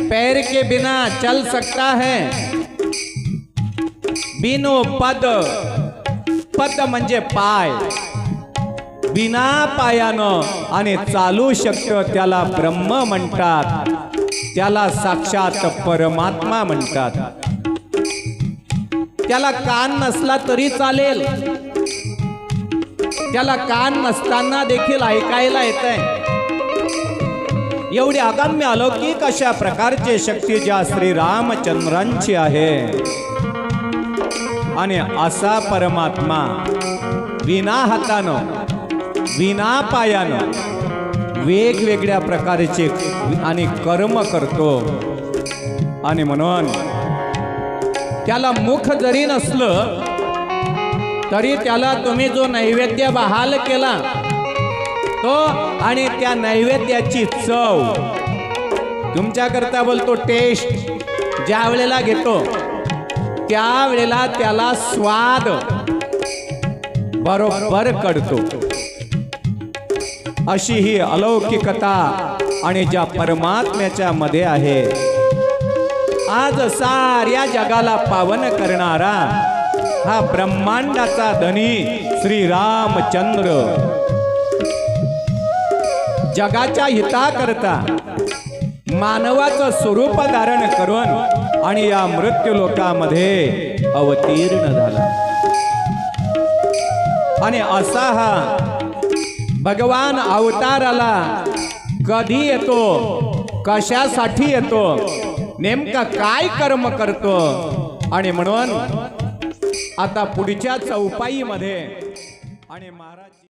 पैर के बिना चल सकता है। बिनो पद पद म्हणजे पाय। बिना पायानं आणि चालू शकत त्याला ब्रह्म म्हणतात। त्याला साक्षात परमात्मा म्हणतात। त्याला कान नसला तरी चालेल। त्याला कान नसताना देखील ऐकायला येत आहे एवढी अगम्य अलौकिक अशा प्रकारचे शक्ती ज्या श्रीरामचंद्रांची आहे. आणि असा परमात्मा विना हातानं विना पायानं वेगवेगळ्या प्रकारचे आणि कर्म करतो. आणि म्हणून त्याला मुख जरी नसलं तरी त्याला तुम्ही जो नैवेद्य बहाल केला तो आणि त्या नैवेद्याची चव. तुमच्याकरता बोलतो टेस्ट ज्या वेळेला घेतो त्यावेळेला त्याला स्वाद बरोबर कळतो. अशी ही अलौकिकता आणि ज्या परमात्म्याच्या मध्ये आहे आज साऱ्या जगाला पावन करणारा हा ब्रह्मांडाचा धनी श्री रामचंद्र जगाच्या हिताकरता मानवाचं स्वरूप धारण करून आणि या मृत्यू लोकामध्ये अवतीर्ण झाला. आणि असा हा भगवान अवताराला कधी येतो कशासाठी येतो नेमका काय कर्म करतो आणि म्हणून आता पुढच्या चौपाईमध्ये आणि महाराज